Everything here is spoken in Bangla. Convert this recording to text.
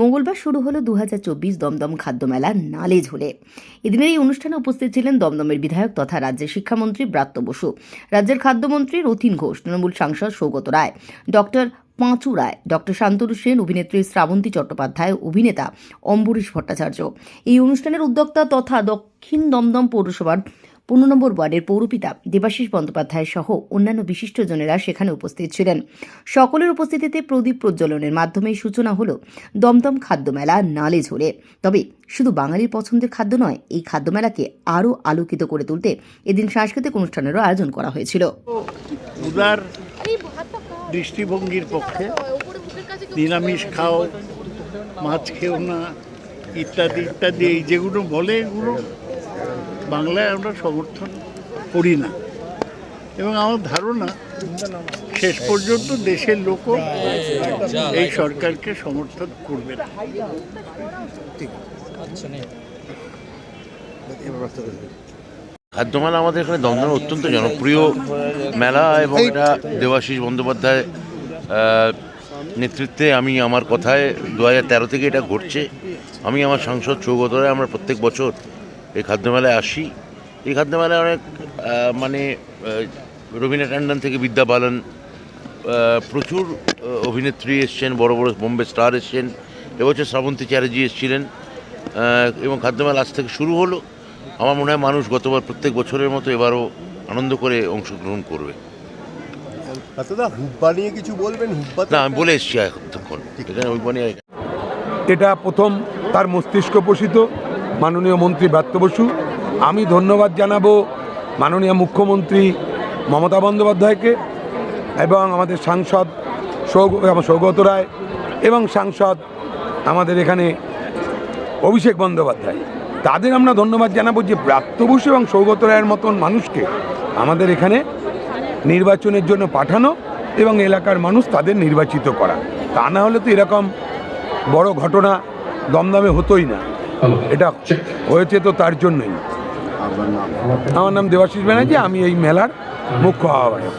মঙ্গলবার শুরু হলো দু হাজার চব্বিশ দমদম খাদ্য মেলা নালে ঝুলে। এদিনের এই অনুষ্ঠানে উপস্থিত ছিলেন দমদমের বিধায়ক তথা রাজ্যের শিক্ষামন্ত্রী ব্রাত্য বসু, রাজ্যের খাদ্যমন্ত্রী রথিন ঘোষ, তৃণমূল সাংসদ সৌগত রায়, ডক্টর পাঁচু রায়, ডক্টর শান্তনু সেন, অভিনেত্রী শ্রাবন্তী চট্টোপাধ্যায়, অভিনেতা অম্বরীশ ভট্টাচার্য। এই অনুষ্ঠানের উদ্যোক্তা তথা দক্ষিণ দমদম পৌরসভার পনেরো নম্বর ওয়ার্ডের পৌরপিতা দেবাশিস বন্দ্যোপাধ্যায় সহ অন্যান্য বিশিষ্টজনেরা সেখানে উপস্থিত ছিলেন। সকলের উপস্থিতিতে প্রদীপ প্রজ্বলনের মাধ্যমে সূচনা হলো দমদম খাদ্য মেলা নালে ঝোলে। তবে শুধু বাঙালির পছন্দের খাদ্য নয়, এই খাদ্য মেলাকে আরও আলোকিত করে তুলতে এদিন সাংস্কৃতিক অনুষ্ঠানেরও আয়োজন করা হয়েছিল। দৃষ্টিভঙ্গির পক্ষে নিরামিষ খাও, মাছ খেও না, ইত্যাদি ইত্যাদি, এই যেগুলো বলে এগুলো বাংলায় আমরা সমর্থন করি না। এবং আমার ধারণা শেষ পর্যন্ত দেশের লোকও এই সরকারকে সমর্থন করবে না। খাদ্যমেলা আমাদের এখানে দমদমের অত্যন্ত জনপ্রিয় মেলা এবং এটা দেবাশিস বন্দ্যোপাধ্যায় নেতৃত্বে আমি আমার কথায় দু হাজার তেরো থেকে এটা ঘটছে। আমি আমার সাংসদ সৌগত রায় আমরা প্রত্যেক বছর এই খাদ্যমেলায় আসি। এই খাদ্যমেলায় অনেক মানে রবীন্দ্র ট্যান্ডন থেকে বিদ্যা বালন প্রচুর অভিনেত্রী এসছেন বড় বড় বোম্বে স্টার এসছেন এবছর শ্রাবন্তী চ্যাটার্জি এসেছিলেন এবং খাদ্যমেলা আজ থেকে শুরু হলো। আমার মনে হয় মানুষ গতবার প্রত্যেক বছরের মতো এবারও আনন্দ করে অংশগ্রহণ করবে। হুব্বা নিয়ে কিছু বলবেন? হুব্বা না আমি বলে এসছি এতক্ষণ এটা প্রথম তার মস্তিষ্ক পোষিত। মাননীয় মন্ত্রী ব্রাত্য বসু, আমি ধন্যবাদ জানাব মাননীয় মুখ্যমন্ত্রী মমতা বন্দ্যোপাধ্যায়কে এবং আমাদের সাংসদ সৌগ সৌগত রায় এবং সাংসদ আমাদের এখানে অভিষেক বন্দ্যোপাধ্যায়। তাদের আমরা ধন্যবাদ জানাব যে ব্রাত্য বসু এবং সৌগত রায়ের মতন মানুষকে আমাদের এখানে নির্বাচনের জন্য পাঠানো এবং এলাকার মানুষ তাদের নির্বাচিত করা। তা না হলে তো এরকম বড় ঘটনা দমদমে হতোই না। এটা হয়েছে তো তার জন্যই। আমার নাম দেবাশিস ব্যানার্জি আমি এই মেলার মুখ্য আহ্বায়ক।